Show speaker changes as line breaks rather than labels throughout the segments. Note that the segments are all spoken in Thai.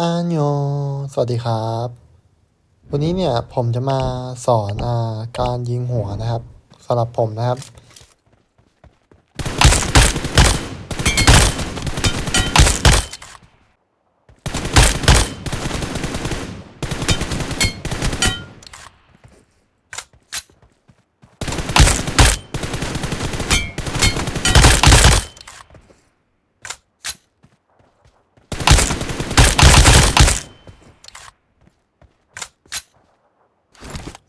อาโยสวัสดีครับ วันนี้เนี่ยผมจะมาสอนอาการยิงหัวนะครับสำหรับผมนะครับ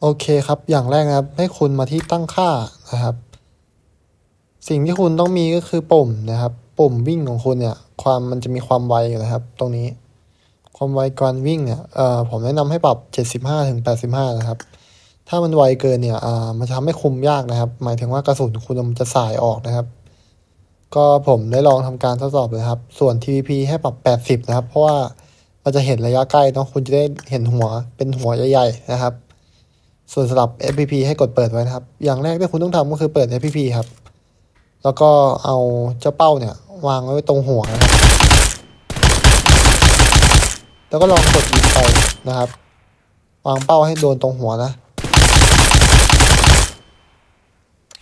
โอเคครับ อย่างแรกนะครับ ให้คุณมาที่ตั้งค่านะครับ สิ่งที่คุณต้องมีก็คือปุ่มนะครับ ปุ่มวิ่งของคุณเนี่ย ความมันจะมีความไวอยู่นะครับ ตรงนี้ ความไวการวิ่งเนี่ยเอ่อผมแนะนำให้ปรับ 75ถึง85 นะครับ ถ้ามันไวเกินเนี่ยอ่ามันจะทำให้คุมยากนะครับ หมายถึงว่ากระสุนคุณมันจะสายออกนะครับ ก็ผมได้ลองทำการทดสอบเลยครับ ส่วน TVP ให้ปรับ 80 นะครับ เพราะว่ามันจะเห็นระยะใกล้เนาะคุณจะได้เห็นหัวเป็นหัวใหญ่ๆนะครับ ส่วนสำหรับ FPP ให้กดเปิดไว้นะครับ อย่างแรกที่คุณต้องทำก็คือเปิด FPP ครับ แล้วก็เอาเจ้าเป้าเนี่ย วางไว้ตรงหัวนะครับแล้วก็ลองกดยิงไปนะครับ วางเป้าให้โดนตรงหัวนะ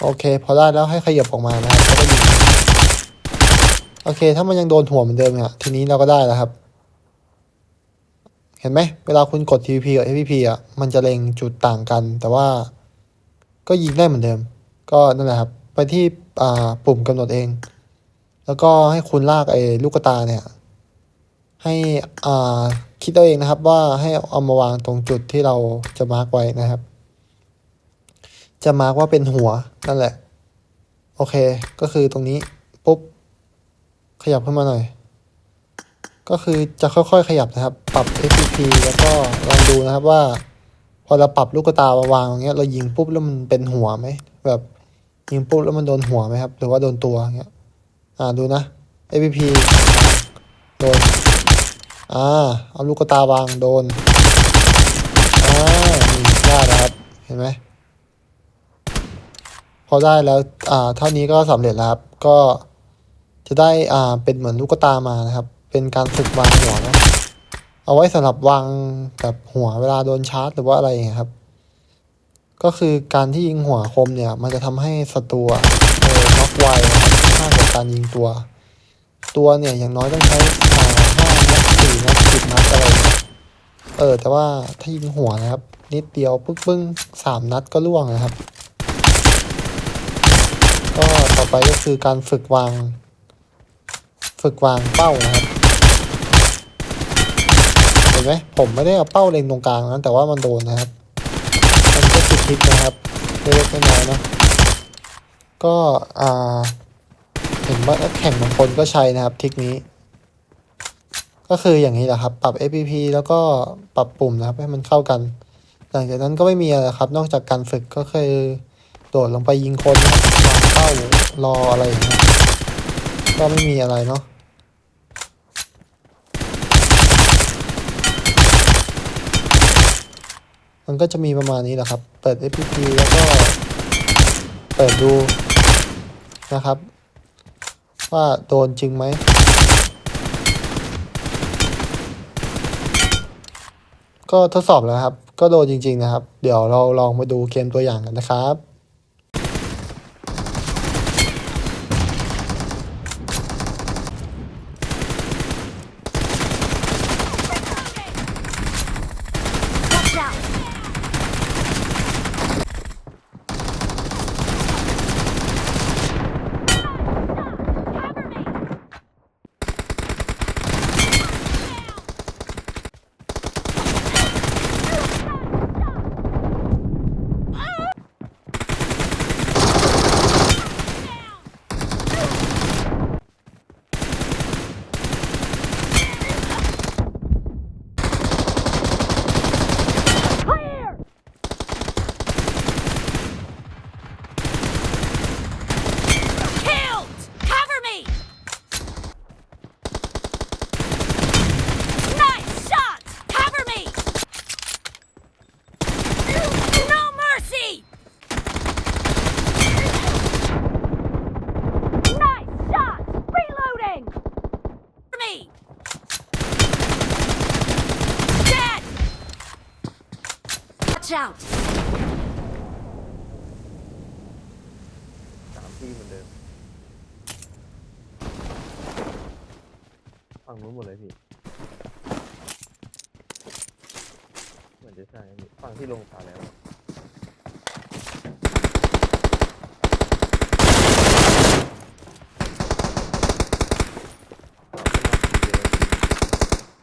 โอเค พอได้แล้วให้ขยับออกมานะครับแล้วก็ยิงโอเค ถ้ามันยังโดนหัวเหมือนเดิมเนี่ยทีนี้เราก็ได้แล้วครับ ห็นไหมเวลาคุณกด TVP กับ FPP อะ มันจะเล็งจุดต่างกัน แต่ว่าก็ยิงได้เหมือนเดิม ก็นั่นแหละครับ ไปที่ปุ่มกำหนดเอง แล้วก็ให้คุณลากไอ้ลูกตาเนี่ย ให้อ่าคิดเอาเองนะครับว่าให้เอามาวางตรงจุดที่เราจะมาร์กไว้นะครับ จะมาร์กว่าเป็นหัวนั่นแหละ โอเค ก็คือตรงนี้ ปุ๊บ ขยับขึ้นมาหน่อย ก็คือจะค่อยๆขยับนะครับ ปรับ FPP แล้วก็ลองดูนะครับว่า พอเราปรับลูกตามาวางอย่างเงี้ยเรายิงปุ๊บแล้วมันเป็นหัวไหมแบบยิงปุ๊บแล้วมันโดนหัวไหมครับ หรือว่าโดนตัวอย่างเงี้ยอ่าดูนะ FPP โดนอ่าเอาลูกตาวางโดนอ่านี่ได้แล้วครับเห็นไหมพอได้แล้วอ่าเท่านี้ก็สำเร็จแล้วครับก็จะได้อ่าเป็นเหมือนลูกตามานะครับ เป็นการฝึกวางหัวนะ เอาไว้สำหรับวางแบบหัวเวลาโดนชาร์จหรือว่าอะไรอย่างเงี้ยครับ ก็คือการที่ยิงหัวคมเนี่ย มันจะทำให้ศัตรูเออน็อกไวมากกว่าการยิงตัว ตัวเนี่ยอย่างน้อยต้องใช้อ่าห้านัดสี่นัดสิบนัดอะไรเออ แต่ว่าถ้ายิงหัวนะครับ นิดเดียวปึ๊กปึ้งสามนัดก็ล่วงนะครับ ก็ต่อไปก็คือการฝึกวาง ฝึกวางเป้านะครับ ไหมผมไม่ได้เอาเป้าเล็งตรงกลางนะแต่ว่ามันโดนนะครับ มันก็ติดทิศนะครับเล็กน้อยนะก็อ่าเห็นว่าแข่งบางคนก็ใช้นะครับทิกนี้ ก็คืออย่างนี้แหละครับ ปรับ FPP แล้วก็ปรับปุ่มนะครับ ให้มันเข้ากัน หลังจากนั้นก็ไม่มีอะไรครับ นอกจากการฝึกก็คือโดดลงไปยิงคนนะครับวางเป้ารออะไรอย่างเงี้ยก็ไม่มีอะไรเนาะ มันก็จะมีประมาณนี้แหละครับ เปิด FPP แล้วก็เปิดดูนะครับ ว่าโดนจริงไหม ก็ทดสอบแล้วครับ ก็โดนจริง ๆ นะครับ เดี๋ยวเราลองมาดูเกมตัวอย่างกันนะครับ
out!
สามที่เหมือนเดิมฝั่งนู้นหมดเลยพี่เหมือนจะใช่พี่ฝั่งที่ลงตาแล้วอะฝั่งที่นับทีเดียว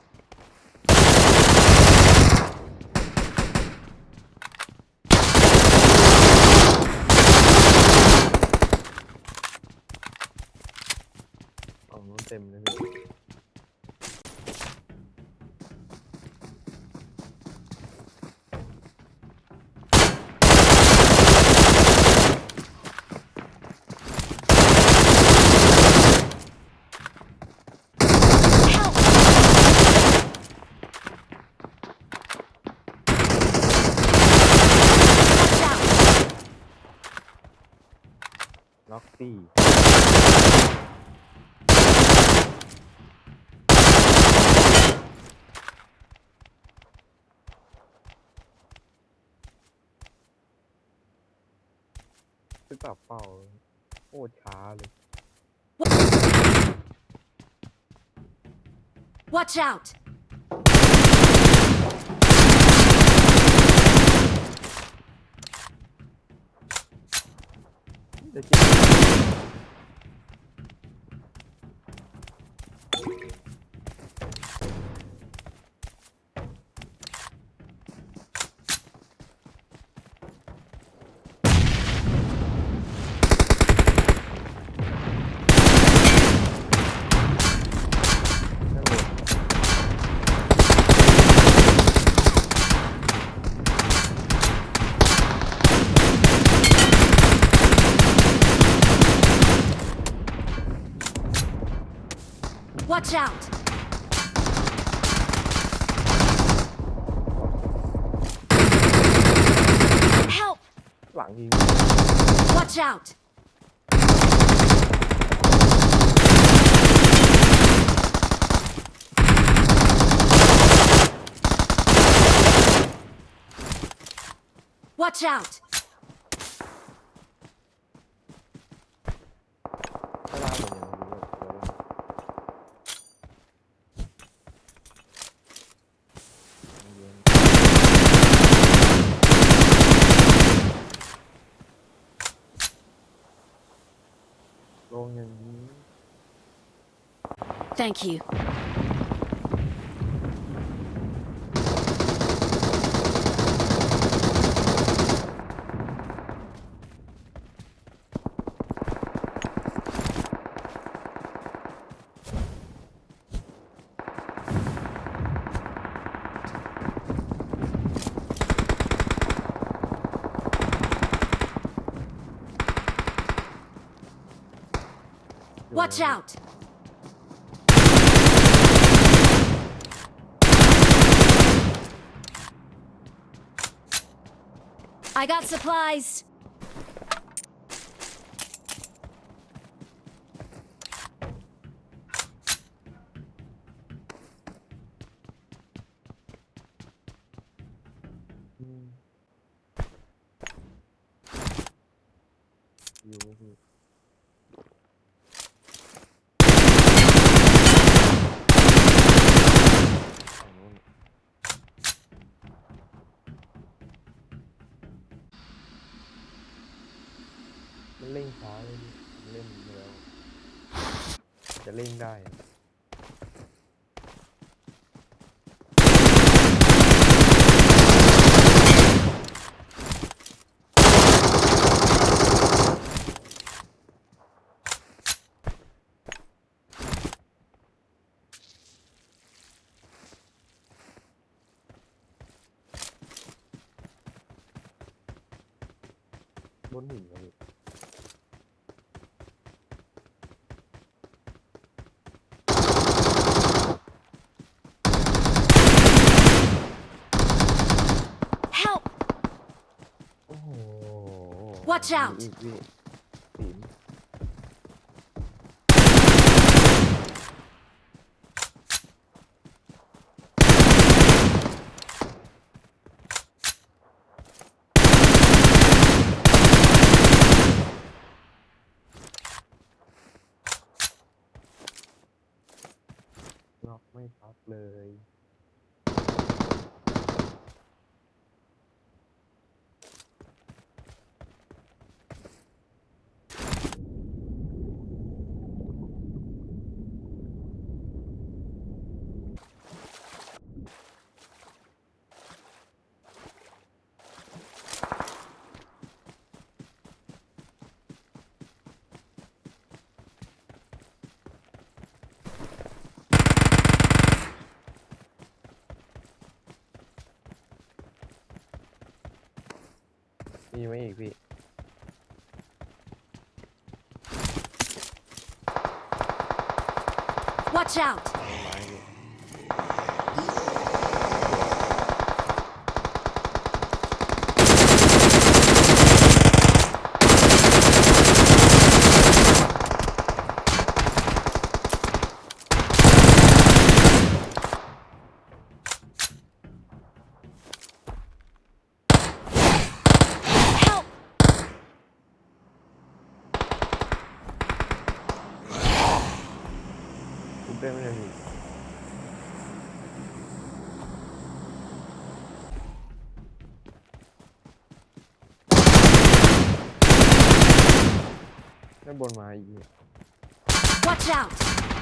ฝั่งนู้นเต็มเลยล็อกสี่ ปรับเป้าโคตรช้าเลย
Watch out!
จะกิน
Watch out! Help!
หลังยิง
Watch out! Watch out! Thank you. Watch out! I got supplies.
มันเร่งช้าเลยพี่มันเล่นไปแล้ว จะเร่งได้อะบนหินเลย
Watch out!
Not my top ยมีไหมอีกพี่
Watch out!
prêmio, né, gente? Não é bom mais.
Watch out!